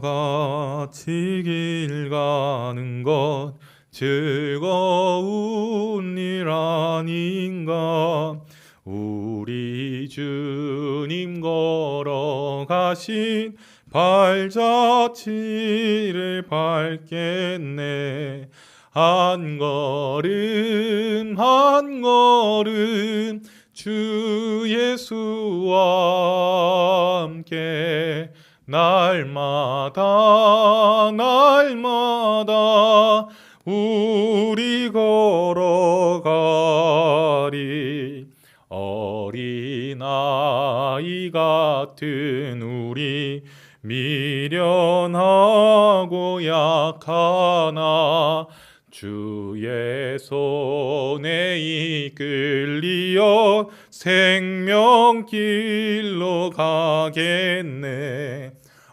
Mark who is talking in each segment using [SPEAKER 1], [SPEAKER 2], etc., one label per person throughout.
[SPEAKER 1] 같이 길 가는 것 즐거운 일 아닌가? 우리 주님 걸어가신 발자취를 밟겠네. 한 걸음 한 걸음 주 예수와 함께 날마다 날마다 우리 걸어가리. 어린아이 같은 우리 미련하고 약하나 주의 손에 이끌리어 생명길로 가겠네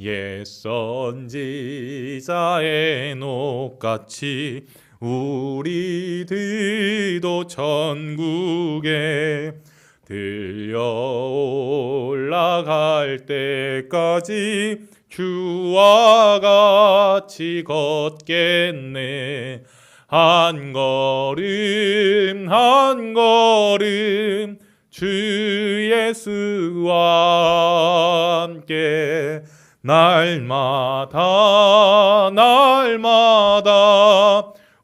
[SPEAKER 1] 옛 선지자의 녹같이 우리들도 천국에 들려 올라갈 때까지 주와 같이 걷겠네. 한 걸음 한 걸음 주 예수와 함께 날마다 날마다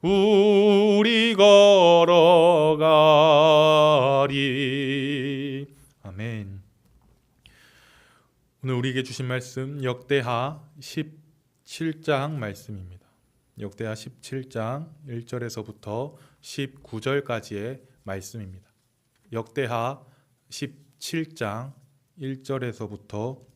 [SPEAKER 1] 우리 걸어가리. 아멘. 오늘 우리에게 주신 말씀 역대하 17장 말씀입니다. 역대하 17장 1절에서부터 19절까지의 말씀입니다. 역대하 17장 1절에서부터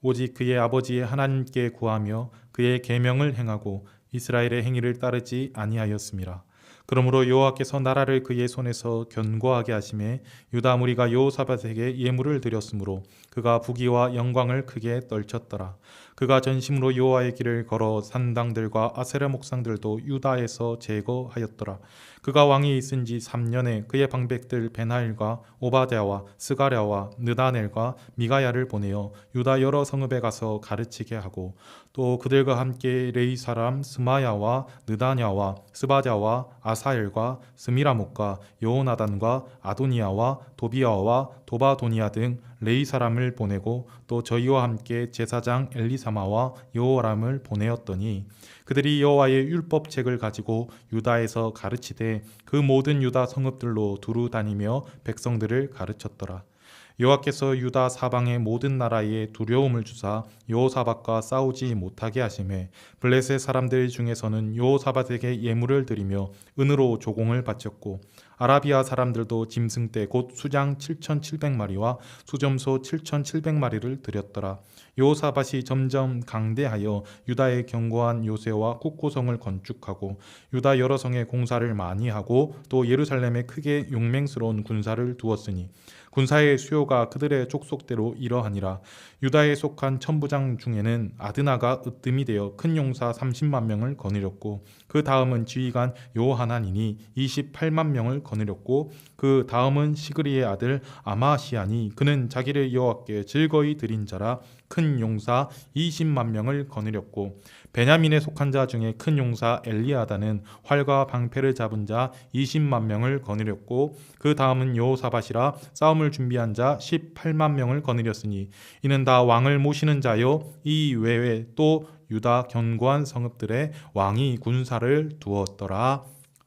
[SPEAKER 1] 오직 그의 아버지의 하나님께 구하며 그의 계명을 행하고 이스라엘의 행위를 따르지 아니하였음이라 그러므로 여호와께서 나라를 그의 손에서 견고하게 하심에 유다 무리가 여호사밧에게 예물을 드렸으므로 그가 부귀와 영광을 크게 떨쳤더라. 그가 전심으로 여호와의 길을 걸어 산당들과 아세라 목상들도 유다에서 제거하였더라. 그가 왕이 있은 지 3년에 그의 방백들 베나일과 오바댜와 스가랴와 느다넬과 미가야를 보내어 유다 여러 성읍에 가서 가르치게 하고 또 그들과 함께 레이 사람 스마야와 느다냐와 스바랴와 아사엘과 스미라목과 요나단과 아도니아와 도비아와 도바도니아 등 레이 사람을 보내고 또 저희와 함께 제사장 엘리사마와 여호람을 보내었더니 그들이 여호와의 율법책을 가지고 유다에서 가르치되 그 모든 유다 성읍들로 두루 다니며 백성들을 가르쳤더라. 여호와께서 유다 사방의 모든 나라에 두려움을 주사 여호사밧과 싸우지 못하게 하심에 블레셋 사람들 중에서는 여호사밧에게 예물을 드리며 은으로 조공을 바쳤고 아라비아 사람들도 짐승 떼곧 수장 7,700마리와 수점소 7,700마리를 드렸더라. 여호사밧이 점점 강대하여 유다의 견고한 요새와 국고성을 건축하고 유다 여러 성에 공사를 많이 하고 또 예루살렘에 크게 용맹스러운 군사를 두었으니 군사의 수요가 그들의 족속대로 이러하니라 유다에 속한 천부장 중에는 아드나가 으뜸이 되어 큰 용사 30만 명을 거느렸고 그 다음은 지휘관 요하나니니 28만 명을 거느렸고 그 다음은 시그리의 아들 아마시아니 그는 자기를 여호와께 즐거이 드린 자라 큰 용사 20만 명을 거느렸고 베냐민에 속한 자 중에 큰 용사 엘리아다는 활과 방패를 잡은 자 20만 명을 거느렸고 그 다음은 여호사밧이라 싸움을 준비한 자 18만 명을 거느렸으니 이는 다 왕을 모시는 자요 이 외에 또 유다 견고한 성읍들의 왕이 군사를 두었더라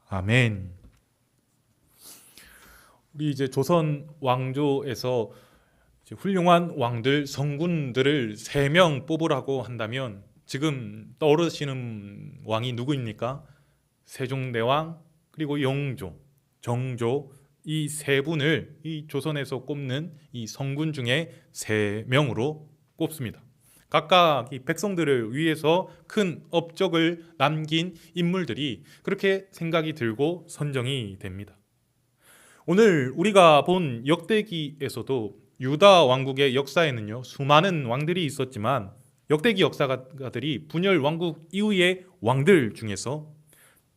[SPEAKER 1] 아멘. 우리 이제 조선 왕조에서 이제 훌륭한 왕들 성군들을 세 명 뽑으라고 한다면 지금 떠오르시는 왕이 누구입니까? 세종대왕 그리고 영조, 정조 이 세 분을 이 조선에서 꼽는 이 성군 중에 세 명으로 꼽습니다. 각각 이 백성들을 위해서 큰 업적을 남긴 인물들이 그렇게 생각이 들고 선정이 됩니다. 오늘 우리가 본 역대기에서도 유다 왕국의 역사에는요 수많은 왕들이 있었지만 역대기 역사가들이 분열 왕국 이후의 왕들 중에서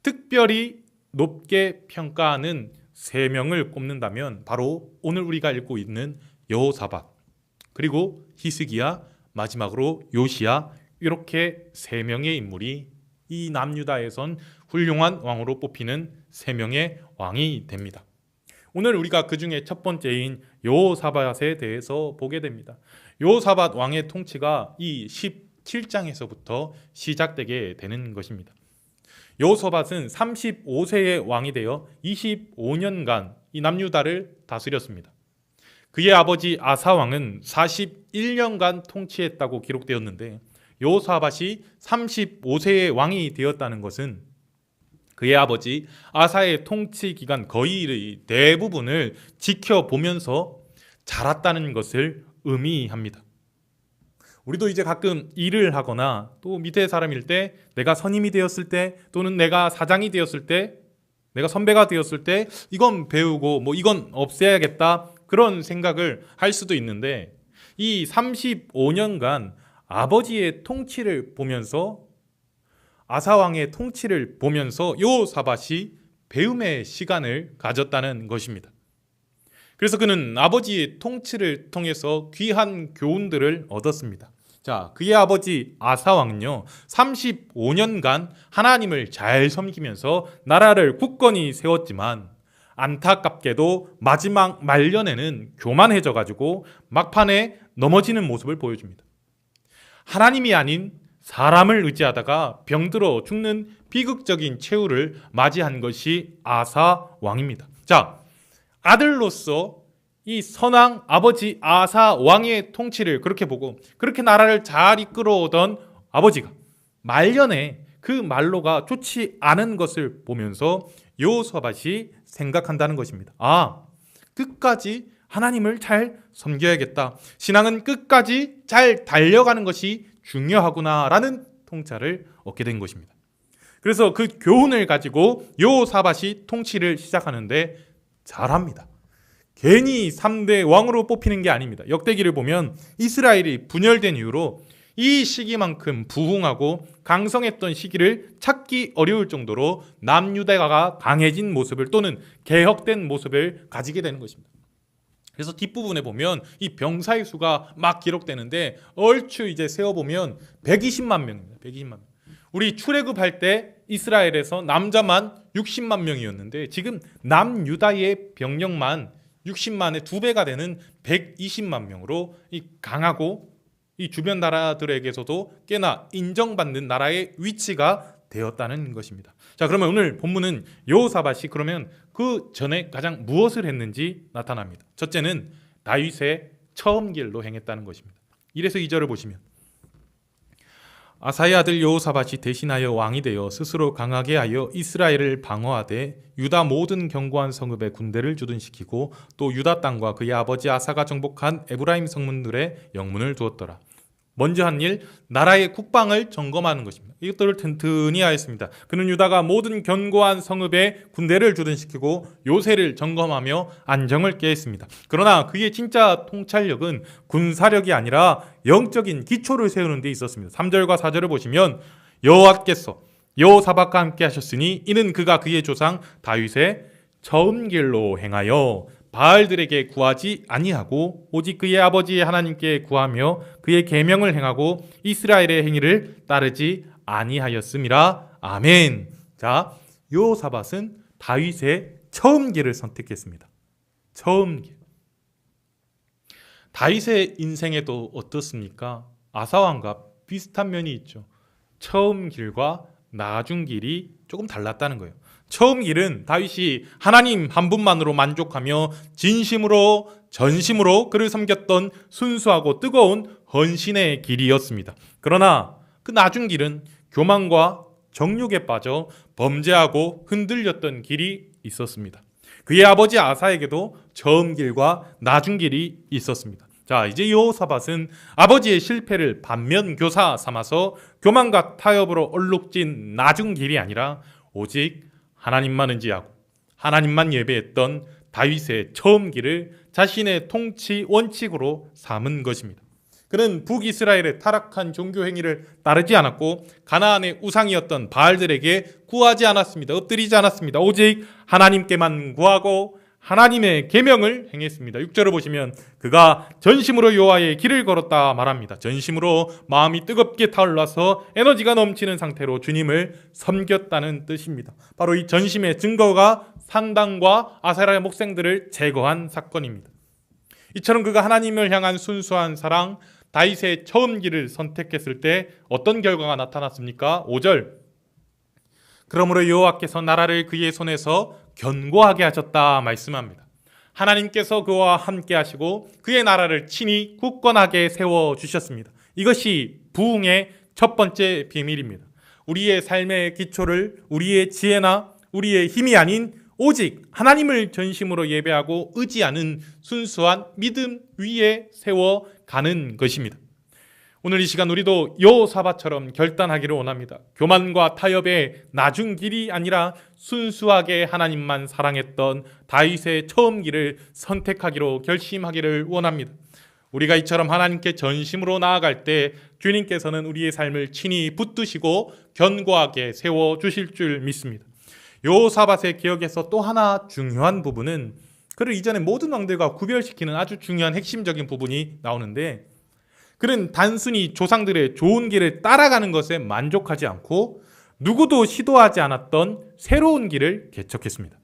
[SPEAKER 1] 특별히 높게 평가하는 세 명을 꼽는다면 바로 오늘 우리가 읽고 있는 여호사밧 그리고 히스기야 마지막으로 요시야 이렇게 세 명의 인물이 이 남유다에선 훌륭한 왕으로 뽑히는 세 명의 왕이 됩니다. 오늘 우리가 그 중에 첫 번째인 여호사밧에 대해서 보게 됩니다. 여호사밧 왕의 통치가 이 17장에서부터 시작되게 되는 것입니다. 여호사밧은 35세의 왕이 되어 25년간 이 남유다를 다스렸습니다. 그의 아버지 아사 왕은 41년간 통치했다고 기록되었는데 여호사밧이 35세의 왕이 되었다는 것은 그의 아버지 아사의 통치 기간 거의 대부분을 지켜보면서 자랐다는 것을 의미합니다. 우리도 이제 가끔 일을 하거나 또 밑에 사람일 때 내가 선임이 되었을 때 또는 내가 사장이 되었을 때 내가 선배가 되었을 때 이건 배우고 뭐 이건 없애야겠다 그런 생각을 할 수도 있는데 이 35년간 아버지의 통치를 보면서 아사왕의 통치를 보면서 요사밭이 배움의 시간을 가졌다는 것입니다. 그래서 그는 아버지의 통치를 통해서 귀한 교훈들을 얻었습니다. 자, 그의 아버지 아사왕은요, 35년간 하나님을 잘 섬기면서 나라를 굳건히 세웠지만, 안타깝게도 마지막 말년에는 교만해져 가지고 막판에 넘어지는 모습을 보여줍니다. 하나님이 아닌 사람을 의지하다가 병들어 죽는 비극적인 최후를 맞이한 것이 아사 왕입니다. 자, 아들로서 이 선왕 아버지 아사 왕의 통치를 그렇게 보고 그렇게 나라를 잘 이끌어오던 아버지가 말년에 그 말로가 좋지 않은 것을 보면서 요서밭이 생각한다는 것입니다. 아, 끝까지 하나님을 잘 섬겨야겠다. 신앙은 끝까지 잘 달려가는 것이 중요하구나라는 통찰을 얻게 된 것입니다. 그래서 그 교훈을 가지고 요사밭이 통치를 시작하는데 잘합니다. 괜히 3대 왕으로 뽑히는 게 아닙니다. 역대기를 보면 이스라엘이 분열된 이후로 이 시기만큼 부흥하고 강성했던 시기를 찾기 어려울 정도로 남유다가 강해진 모습을 또는 개혁된 모습을 가지게 되는 것입니다. 그래서 뒷부분에 보면 이 병사의 수가 막 기록되는데 얼추 이제 세어보면 120만 명입니다. 120만 명. 우리 출애굽할 때 이스라엘에서 남자만 60만 명이었는데 지금 남유다의 병력만 60만의 두 배가 되는 120만 명으로 이 강하고 이 주변 나라들에게서도 꽤나 인정받는 나라의 위치가 되었다는 것입니다. 자, 그러면 오늘 본문은 여호사밧이 그러면 그 전에 가장 무엇을 했는지 나타납니다. 첫째는 다윗의 처음 길로 행했다는 것입니다. 1에서 2절을 보시면 아사의 아들 여호사밧이 대신하여 왕이 되어 스스로 강하게 하여 이스라엘을 방어하되 유다 모든 견고한 성읍에 군대를 주둔시키고 또 유다 땅과 그의 아버지 아사가 정복한 에브라임 성문들의 영문을 두었더라. 먼저 한 일 나라의 국방을 점검하는 것입니다. 이것들을 튼튼히 하였습니다. 그는 유다가 모든 견고한 성읍에 군대를 주둔시키고 요새를 점검하며 안정을 깨했습니다. 그러나 그의 진짜 통찰력은 군사력이 아니라 영적인 기초를 세우는 데 있었습니다. 3절과 4절을 보시면 여호와께서 여호사박과 함께 하셨으니 이는 그가 그의 조상 다윗의 처음 길로 행하여 바알들에게 구하지 아니하고 오직 그의 아버지 하나님께 구하며 그의 계명을 행하고 이스라엘의 행위를 따르지 아니하였음이라 아멘. 자, 요사밧은 다윗의 처음 길을 선택했습니다. 처음 길. 다윗의 인생에도 어떻습니까? 아사왕과 비슷한 면이 있죠. 처음 길과 나중 길이 조금 달랐다는 거예요. 처음 길은 다윗이 하나님 한 분만으로 만족하며 진심으로 전심으로 그를 섬겼던 순수하고 뜨거운 헌신의 길이었습니다. 그러나 그 나중 길은 교만과 정욕에 빠져 범죄하고 흔들렸던 길이 있었습니다. 그의 아버지 아사에게도 처음 길과 나중 길이 있었습니다. 자, 이제 여호사밧은 아버지의 실패를 반면 교사 삼아서 교만과 타협으로 얼룩진 나중 길이 아니라 오직 하나님만 의지하고 하나님만 예배했던 다윗의 처음 길을 자신의 통치 원칙으로 삼은 것입니다. 그는 북이스라엘의 타락한 종교 행위를 따르지 않았고 가나안의 우상이었던 바알들에게 구하지 않았습니다. 엎드리지 않았습니다. 오직 하나님께만 구하고 하나님의 계명을 행했습니다. 6절을 보시면 그가 전심으로 여호와의 길을 걸었다 말합니다. 전심으로 마음이 뜨겁게 타올라서 에너지가 넘치는 상태로 주님을 섬겼다는 뜻입니다. 바로 이 전심의 증거가 산당과 아세라의 목생들을 제거한 사건입니다. 이처럼 그가 하나님을 향한 순수한 사랑, 다윗의 처음 길을 선택했을 때 어떤 결과가 나타났습니까? 5절. 그러므로 여호와께서 나라를 그의 손에서 견고하게 하셨다 말씀합니다. 하나님께서 그와 함께 하시고 그의 나라를 친히 굳건하게 세워 주셨습니다. 이것이 부흥의 첫 번째 비밀입니다. 우리의 삶의 기초를 우리의 지혜나 우리의 힘이 아닌 오직 하나님을 전심으로 예배하고 의지하는 순수한 믿음 위에 세워 가는 것입니다. 오늘 이 시간 우리도 여호사밧처럼 결단하기를 원합니다. 교만과 타협의 나중 길이 아니라 순수하게 하나님만 사랑했던 다윗의 처음 길을 선택하기로 결심하기를 원합니다. 우리가 이처럼 하나님께 전심으로 나아갈 때 주님께서는 우리의 삶을 친히 붙드시고 견고하게 세워 주실 줄 믿습니다. 여호사밧의 기억에서 또 하나 중요한 부분은 그를 이전에 모든 왕들과 구별시키는 아주 중요한 핵심적인 부분이 나오는데 그는 단순히 조상들의 좋은 길을 따라가는 것에 만족하지 않고 누구도 시도하지 않았던 새로운 길을 개척했습니다.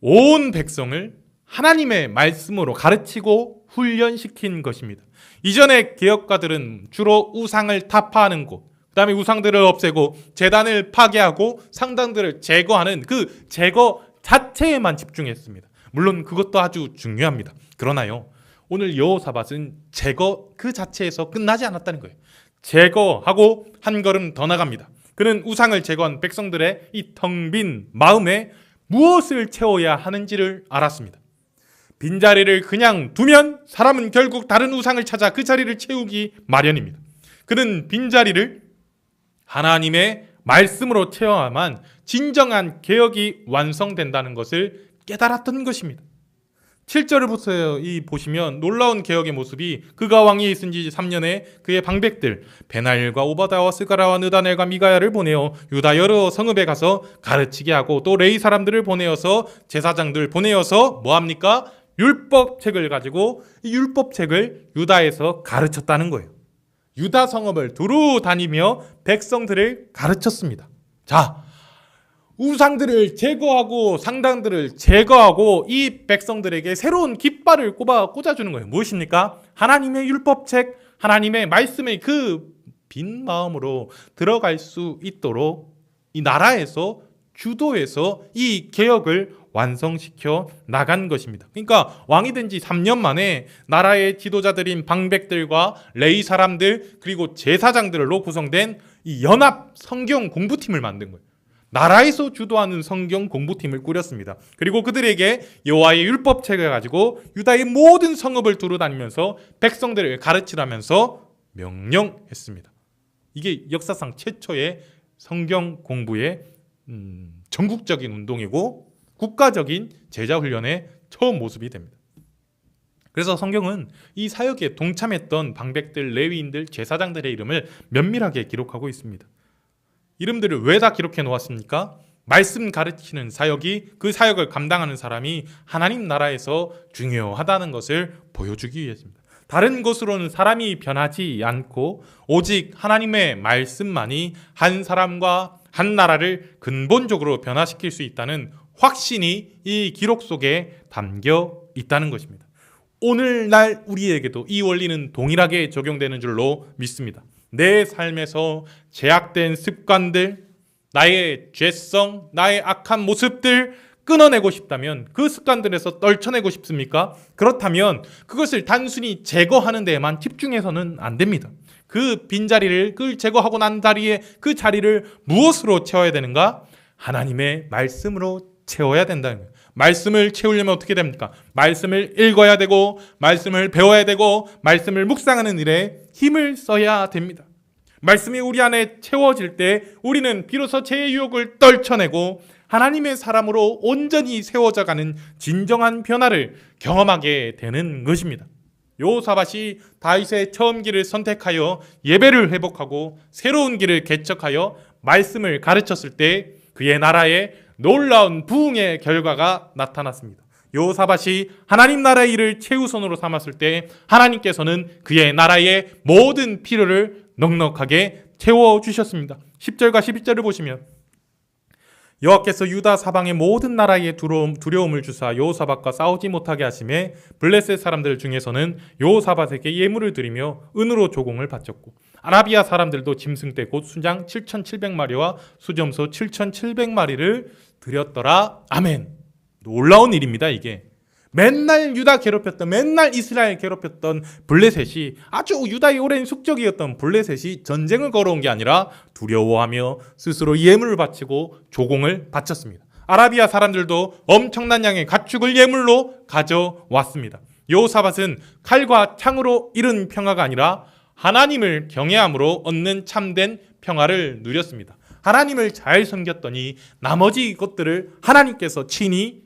[SPEAKER 1] 온 백성을 하나님의 말씀으로 가르치고 훈련시킨 것입니다. 이전의 개혁가들은 주로 우상을 타파하는 곳, 그 다음에 우상들을 없애고 재단을 파괴하고 상당들을 제거하는 그 제거 자체에만 집중했습니다. 물론 그것도 아주 중요합니다. 그러나요, 오늘 여호사밧은 제거 그 자체에서 끝나지 않았다는 거예요. 제거하고 한 걸음 더 나갑니다. 그는 우상을 제거한 백성들의 이 텅 빈 마음에 무엇을 채워야 하는지를 알았습니다. 빈자리를 그냥 두면 사람은 결국 다른 우상을 찾아 그 자리를 채우기 마련입니다. 그는 빈자리를 하나님의
[SPEAKER 2] 말씀으로 채워야만 진정한 개혁이 완성된다는 것을 깨달았던 것입니다. 7절을 보세요. 이 보시면 놀라운 개혁의 모습이 그가 왕위에 있은 지 3년에 그의 방백들 베나일과 오바다와 스가라와 느다넬과 미가야를 보내어 유다 여러 성읍에 가서 가르치게 하고 또 레이 사람들을 보내어서 제사장들 보내어서 뭐 합니까? 율법책을 가지고 이 율법책을 유다에서 가르쳤다는 거예요. 유다 성읍을 두루 다니며 백성들을 가르쳤습니다. 자, 우상들을 제거하고 상당들을 제거하고 이 백성들에게 새로운 깃발을 꼽아 꽂아주는 거예요. 무엇입니까? 하나님의 율법책, 하나님의 말씀의 그 빈 마음으로 들어갈 수 있도록 이 나라에서 주도해서 이 개혁을 완성시켜 나간 것입니다. 그러니까 왕이 된 지 3년 만에 나라의 지도자들인 방백들과 레이 사람들 그리고 제사장들로 구성된 이 연합 성경 공부팀을 만든 거예요. 나라에서 주도하는 성경 공부팀을 꾸렸습니다. 그리고 그들에게 여호와의 율법 책을 가지고 유다의 모든 성읍을 두루 다니면서 백성들을 가르치라면서 명령했습니다. 이게 역사상 최초의 성경 공부의 음, 전국적인 운동이고 국가적인 제자 훈련의 처음 모습이 됩니다. 그래서 성경은 이 사역에 동참했던 방백들, 레위인들, 제사장들의 이름을 면밀하게 기록하고 있습니다. 이름들을 왜 다 기록해 놓았습니까? 말씀 가르치는 사역이 그 사역을 감당하는 사람이 하나님 나라에서 중요하다는 것을 보여주기 위해서입니다. 다른 것으로는 사람이 변하지 않고 오직 하나님의 말씀만이 한 사람과 한 나라를 근본적으로 변화시킬 수 있다는 확신이 이 기록 속에 담겨 있다는 것입니다. 오늘날 우리에게도 이 원리는 동일하게 적용되는 줄로 믿습니다. 내 삶에서 제약된 습관들, 나의 죄성, 나의 악한 모습들 끊어내고 싶다면 그 습관들에서 떨쳐내고 싶습니까? 그렇다면 그것을 단순히 제거하는 데에만 집중해서는 안 됩니다. 그 빈자리를 그 제거하고 난 자리에 그 자리를 무엇으로 채워야 되는가? 하나님의 말씀으로 채워야 된다는 거예요. 말씀을 채우려면 어떻게 됩니까? 말씀을 읽어야 되고 말씀을 배워야 되고 말씀을 묵상하는 일에 힘을 써야 됩니다. 말씀이 우리 안에 채워질 때 우리는 비로소 죄의 유혹을 떨쳐내고 하나님의 사람으로 온전히 세워져 가는 진정한 변화를 경험하게 되는 것입니다. 요사밭이 다윗의 처음 길을 선택하여 예배를 회복하고 새로운 길을 개척하여 말씀을 가르쳤을 때 그의 나라에 놀라운 부흥의 결과가 나타났습니다. 요사밭이 하나님 나라의 일을 최우선으로 삼았을 때 하나님께서는 그의 나라의 모든 필요를 넉넉하게 채워 주셨습니다. 10절과 11절을 보시면 여호와께서 유다 사방의 모든 나라에 두려움, 두려움을 주사 여호사밧과 싸우지 못하게 하심에 블레셋 사람들 중에서는 여호사밧에게 예물을 드리며 은으로 조공을 바쳤고 아라비아 사람들도 짐승 떼곧 수장 7,700마리와 수점소 7,700마리를 드렸더라. 아멘. 놀라운 일입니다, 이게. 맨날 유다 괴롭혔던 맨날 이스라엘 괴롭혔던 블레셋이 아주 유다의 오랜 숙적이었던 블레셋이 전쟁을 걸어온 게 아니라 두려워하며 스스로 예물을 바치고 조공을 바쳤습니다. 아라비아 사람들도 엄청난 양의 가축을 예물로 가져왔습니다. 요사밭은 칼과 창으로 이룬 평화가 아니라 하나님을 경외함으로 얻는 참된 평화를 누렸습니다. 하나님을 잘 섬겼더니 나머지 것들을 하나님께서 친히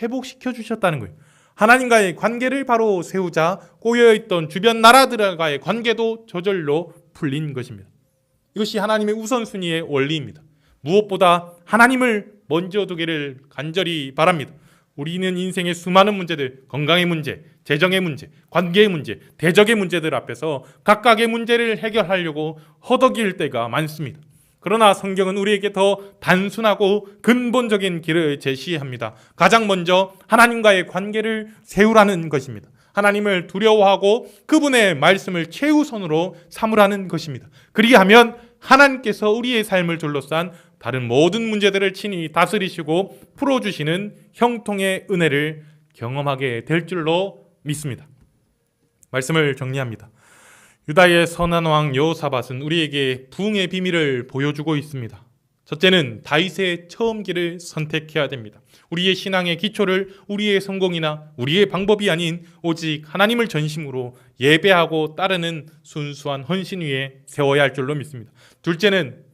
[SPEAKER 2] 회복시켜 주셨다는 거예요. 하나님과의 관계를 바로 세우자 꼬여있던 주변 나라들과의 관계도 저절로 풀린 것입니다. 이것이 하나님의 우선순위의 원리입니다. 무엇보다 하나님을 먼저 두기를 간절히 바랍니다. 우리는 인생의 수많은 문제들, 건강의 문제, 재정의 문제, 관계의 문제, 대적의 문제들 앞에서 각각의 문제를 해결하려고 허덕일 때가 많습니다. 그러나 성경은 우리에게 더 단순하고 근본적인 길을 제시합니다. 가장 먼저 하나님과의 관계를 세우라는 것입니다. 하나님을 두려워하고 그분의 말씀을 최우선으로 삼으라는 것입니다. 그리하면 하나님께서 우리의 삶을 둘러싼 다른 모든 문제들을 친히 다스리시고 풀어주시는 형통의 은혜를 경험하게 될 줄로 믿습니다. 말씀을 정리합니다. 유다의 선한 왕 여호사밧은 우리에게 부흥의 비밀을 보여주고 있습니다. 첫째는 다윗의 처음 길을 선택해야 됩니다. 우리의 신앙의 기초를 우리의 성공이나 우리의 방법이 아닌 오직 하나님을 전심으로 예배하고 따르는 순수한 헌신 위에 세워야 할 줄로 믿습니다. 둘째는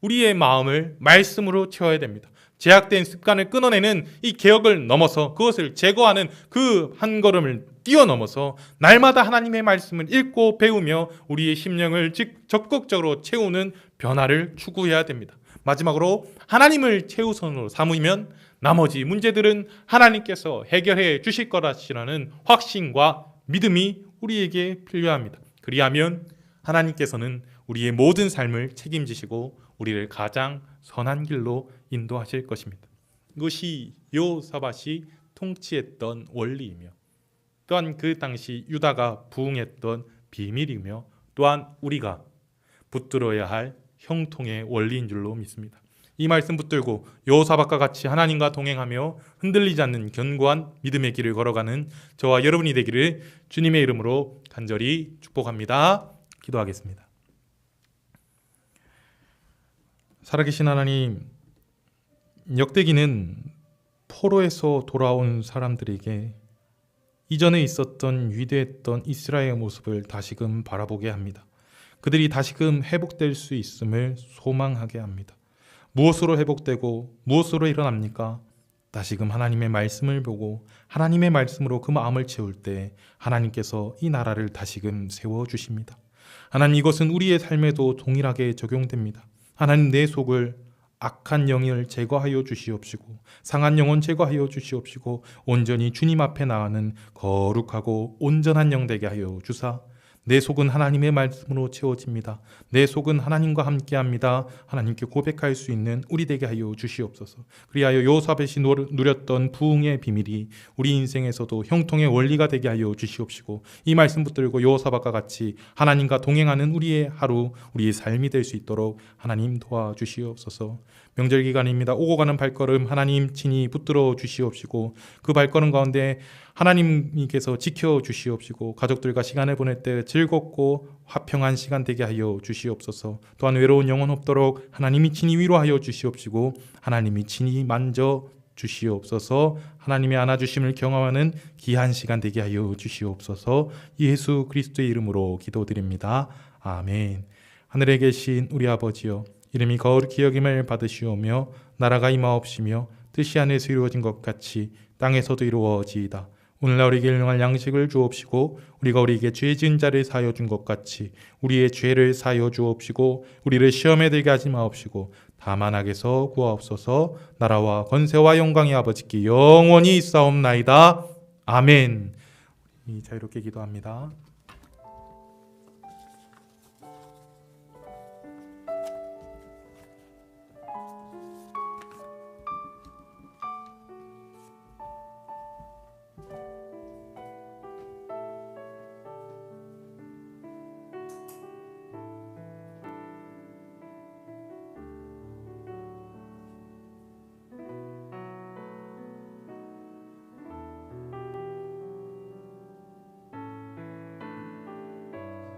[SPEAKER 2] 우리의 마음을 말씀으로 채워야 됩니다. 제약된 습관을 끊어내는 이 개혁을 넘어서 그것을 제거하는 그 한 걸음을 뛰어넘어서 날마다 하나님의 말씀을 읽고 배우며 우리의 심령을 즉 적극적으로 채우는 변화를 추구해야 됩니다. 마지막으로 하나님을 최우선으로 삼으면 나머지 문제들은 하나님께서 해결해 주실 거라시라는 확신과 믿음이 우리에게 필요합니다. 그리하면 하나님께서는 우리의 모든 삶을 책임지시고 우리를 가장 선한 길로 인도하실 것입니다. 이것이 요사밭이 통치했던 원리이며 또한 그 당시 유다가 부응했던 비밀이며 또한 우리가 붙들어야 할 형통의 원리인 줄로 믿습니다. 이 말씀 붙들고 여호사박과 같이 하나님과 동행하며 흔들리지 않는 견고한 믿음의 길을 걸어가는 저와 여러분이 되기를 주님의 이름으로 간절히 축복합니다. 기도하겠습니다. 살아계신 하나님, 역대기는 포로에서 돌아온 사람들에게 이전에 있었던 위대했던 이스라엘의 모습을 다시금 바라보게 합니다. 그들이 다시금 회복될 수 있음을 소망하게 합니다. 무엇으로 회복되고 무엇으로 일어납니까? 다시금 하나님의 말씀을 보고 하나님의 말씀으로 그 마음을 채울 때 하나님께서 이 나라를 다시금 세워 주십니다. 하나님 이것은 우리의 삶에도 동일하게 적용됩니다. 하나님 내 속을 악한 영을 제거하여 주시옵시고 상한 영혼 제거하여 주시옵시고 온전히 주님 앞에 나가는 거룩하고 온전한 영 되게 하여 주사 내 속은 하나님의 말씀으로 채워집니다. 내 속은 하나님과 함께합니다. 하나님께 고백할 수 있는 우리 되게 하여 주시옵소서. 그리하여 요사벳이 누렸던 부흥의 비밀이 우리 인생에서도 형통의 원리가 되게 하여 주시옵시고 이 말씀 붙들고 요사밭과 같이 하나님과 동행하는 우리의 하루, 우리의 삶이 될 수 있도록 하나님 도와주시옵소서. 명절 기간입니다. 오고 가는 발걸음 하나님 친히 붙들어 주시옵시고 그 발걸음 가운데 하나님께서 지켜 주시옵시고 가족들과 시간을 보낼 때 즐겁고 화평한 시간 되게 하여 주시옵소서. 또한 외로운 영혼 없도록 하나님이 친히 위로하여 주시옵시고 하나님이 친히 만져 주시옵소서. 하나님의 안아 주심을 경험하는 귀한 시간 되게 하여 주시옵소서. 예수 그리스도의 이름으로 기도드립니다. 아멘. 하늘에 계신 우리 아버지여 이름이 거룩히 여김을 받으시오며 나라가 임하옵시며 뜻이 하늘에서 이루어진 것 같이 땅에서도 이루어지이다. 오늘날 우리에게 일용할 양식을 주옵시고 우리가 우리에게 죄 지은 자를 사하여 준 것 같이 우리의 죄를 사하여 주옵시고 우리를 시험에 들게 하지 마옵시고 다만 악에서 구하옵소서 나라와 권세와 영광이 아버지께 영원히 있사옵나이다. 아멘. 이 자유롭게 기도합니다.